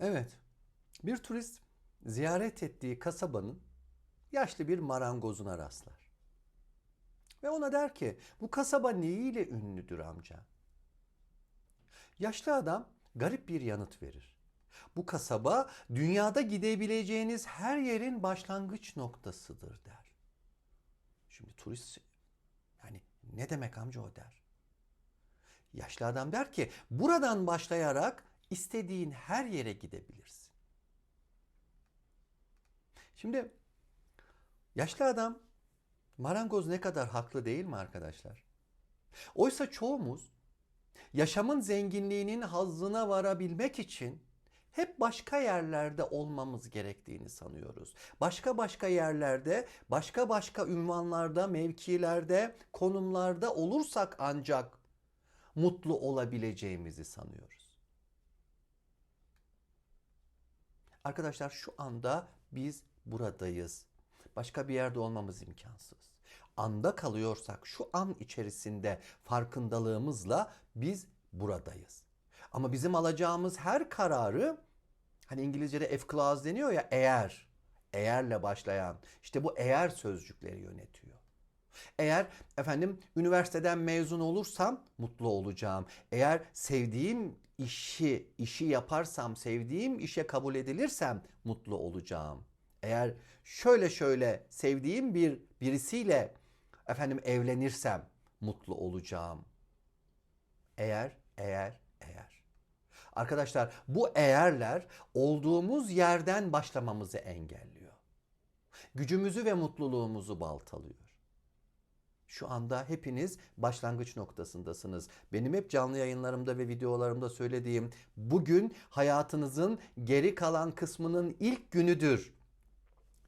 Evet. Bir turist ziyaret ettiği kasabanın yaşlı bir marangozuna rastlar. Ve ona der ki bu kasaba neyiyle ünlüdür amca? Yaşlı adam garip bir yanıt verir. Bu kasaba dünyada gidebileceğiniz her yerin başlangıç noktasıdır der. Şimdi turist yani ne demek amca o der. Yaşlı adam der ki buradan başlayarak istediğin her yere gidebilirsin. Şimdi yaşlı adam marangoz ne kadar haklı değil mi arkadaşlar? Oysa çoğumuz yaşamın zenginliğinin hazzına varabilmek için hep başka yerlerde olmamız gerektiğini sanıyoruz. Başka başka yerlerde, başka başka ünvanlarda, mevkilerde, konumlarda olursak ancak mutlu olabileceğimizi sanıyoruz. Arkadaşlar şu anda biz buradayız. Başka bir yerde olmamız imkansız. Anda kalıyorsak şu an içerisinde farkındalığımızla biz buradayız. Ama bizim alacağımız her kararı hani İngilizce'de F clause deniyor ya eğer, eğerle başlayan işte bu eğer sözcükleri yönetiyor. Eğer efendim üniversiteden mezun olursam mutlu olacağım. Eğer sevdiğim işi işi yaparsam, sevdiğim işe kabul edilirsem mutlu olacağım. Eğer şöyle şöyle sevdiğim bir birisiyle efendim evlenirsem mutlu olacağım. Eğer eğer eğer. Arkadaşlar bu eğerler olduğumuz yerden başlamamızı engelliyor. Gücümüzü ve mutluluğumuzu baltalıyor. Şu anda hepiniz başlangıç noktasındasınız. Benim hep canlı yayınlarımda ve videolarımda söylediğim bugün hayatınızın geri kalan kısmının ilk günüdür.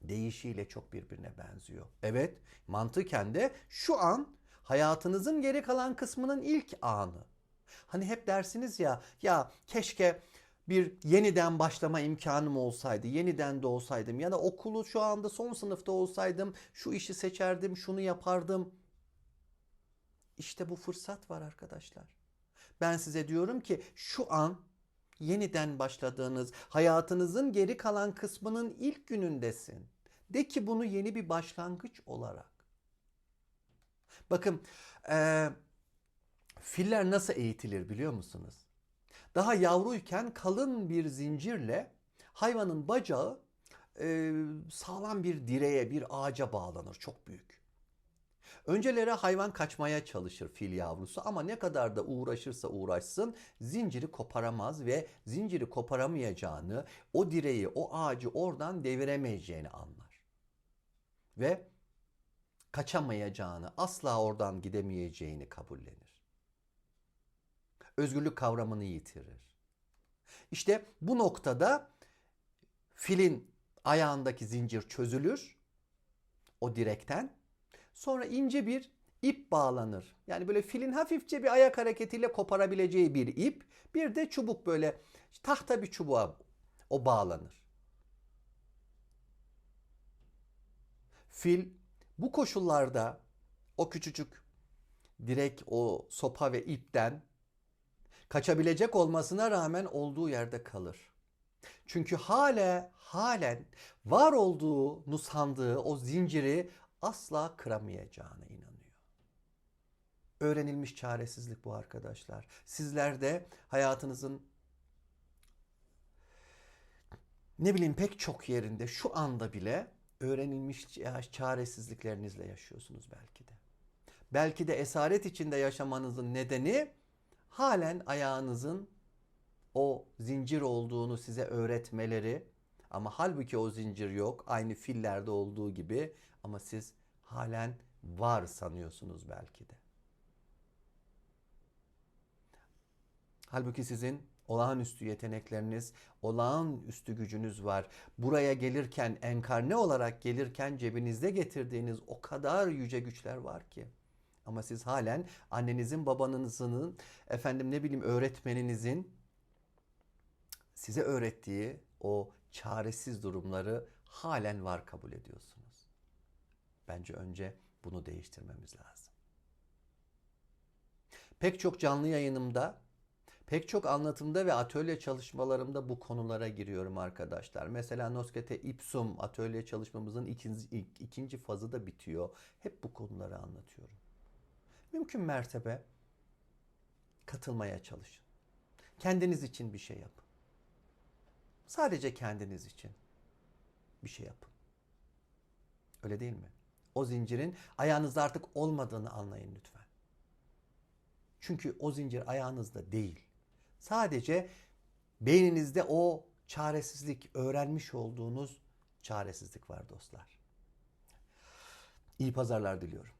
Deyişiyle çok birbirine benziyor. Evet, mantıken de şu an hayatınızın geri kalan kısmının ilk anı. Hani hep dersiniz ya, ya keşke bir yeniden başlama imkanım olsaydı, yeniden de olsaydım ya da okulu şu anda son sınıfta olsaydım, şu işi seçerdim, şunu yapardım. İşte bu fırsat var arkadaşlar. Ben size diyorum ki şu an yeniden başladığınız hayatınızın geri kalan kısmının ilk günündesin. De ki bunu yeni bir başlangıç olarak. Bakın e, filler nasıl eğitilir biliyor musunuz? Daha yavruyken kalın bir zincirle hayvanın bacağı e, sağlam bir direğe, bir ağaca bağlanır. Çok büyük. Önceleri hayvan kaçmaya çalışır fil yavrusu ama ne kadar da uğraşırsa uğraşsın zinciri koparamaz ve zinciri koparamayacağını, o direği, o ağacı oradan deviremeyeceğini anlar. Ve kaçamayacağını, asla oradan gidemeyeceğini kabullenir. Özgürlük kavramını yitirir. İşte bu noktada filin ayağındaki zincir çözülür o direkten Sonra ince bir ip bağlanır. Yani böyle filin hafifçe bir ayak hareketiyle koparabileceği bir ip. Bir de çubuk böyle tahta bir çubuğa o bağlanır. Fil bu koşullarda o küçücük direk o sopa ve ipten kaçabilecek olmasına rağmen olduğu yerde kalır. Çünkü hala halen var olduğunu sandığı o zinciri asla kıramayacağına inanıyor. Öğrenilmiş çaresizlik bu arkadaşlar. Sizler de hayatınızın ne bileyim pek çok yerinde şu anda bile öğrenilmiş çaresizliklerinizle yaşıyorsunuz belki de. Belki de esaret içinde yaşamanızın nedeni halen ayağınızın o zincir olduğunu size öğretmeleri ama halbuki o zincir yok. Aynı fillerde olduğu gibi ama siz halen var sanıyorsunuz belki de. Halbuki sizin olağanüstü yetenekleriniz, olağanüstü gücünüz var. Buraya gelirken, enkarne olarak gelirken cebinizde getirdiğiniz o kadar yüce güçler var ki. Ama siz halen annenizin, babanızın, efendim ne bileyim öğretmeninizin size öğrettiği o çaresiz durumları halen var kabul ediyorsunuz. Bence önce bunu değiştirmemiz lazım. Pek çok canlı yayınımda, Pek çok anlatımda ve atölye çalışmalarımda bu konulara giriyorum arkadaşlar. Mesela Noskete Ipsum atölye çalışmamızın ikinci, ik- ikinci fazı da bitiyor. Hep bu konuları anlatıyorum. Mümkün mertebe katılmaya çalışın. Kendiniz için bir şey yapın. Sadece kendiniz için bir şey yapın. Öyle değil mi? O zincirin ayağınızda artık olmadığını anlayın lütfen. Çünkü o zincir ayağınızda değil. Sadece beyninizde o çaresizlik, öğrenmiş olduğunuz çaresizlik var dostlar. İyi pazarlar diliyorum.